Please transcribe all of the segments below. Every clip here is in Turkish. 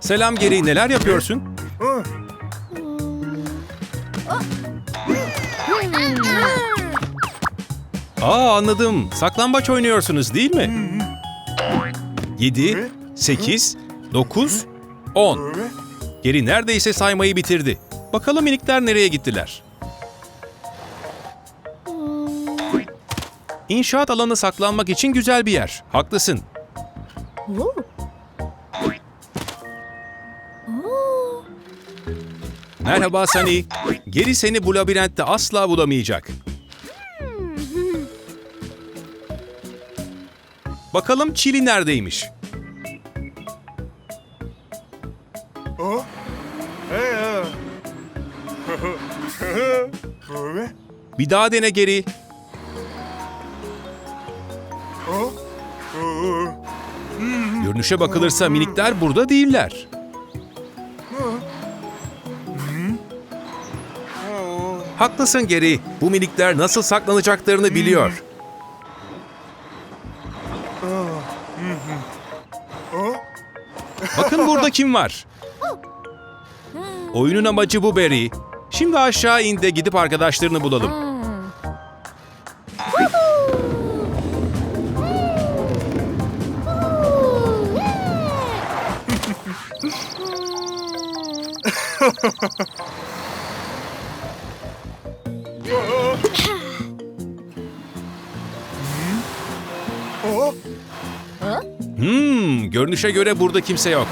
Selam geri neler yapıyorsun? Aa anladım. Saklambaç oynuyorsunuz değil mi? 7, 8, 9, 10. Geri neredeyse saymayı bitirdi. Bakalım minikler nereye gittiler? İnşaat alanı saklanmak için güzel bir yer. Haklısın. Merhaba Sunny. Geri seni bu labirentte asla bulamayacak. Bakalım Çili neredeymiş? Bir daha dene geri. Görünüşe bakılırsa minikler burada değiller. Haklısın Geri. Bu minikler nasıl saklanacaklarını biliyor. Bakın burada kim var? Oyunun amacı bu Barry. Şimdi aşağı in de gidip arkadaşlarını bulalım. Hmm, görünüşe göre burada kimse yok.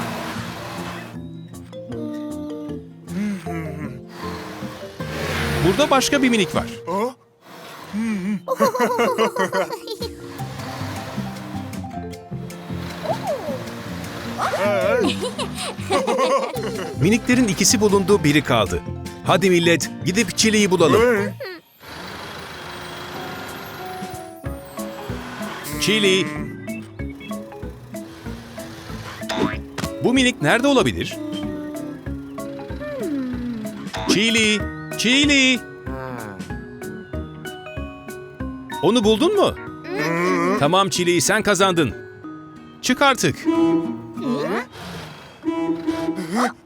Burada başka bir minik var. Miniklerin ikisi bulundu, biri kaldı. Hadi millet, gidip Çili'yi bulalım. Çili. Bu minik nerede olabilir? Çili, Çili. Onu buldun mu? Tamam Çili, sen kazandın. Çık artık.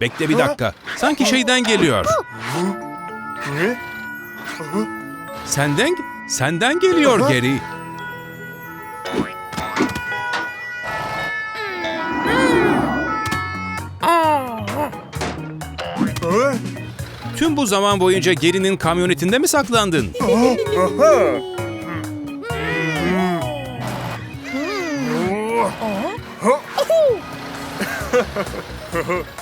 Bekle bir dakika. Sanki şeyden geliyor. Senden, senden geliyor geri. Tüm bu zaman boyunca Geri'nin kamyonetinde mi saklandın?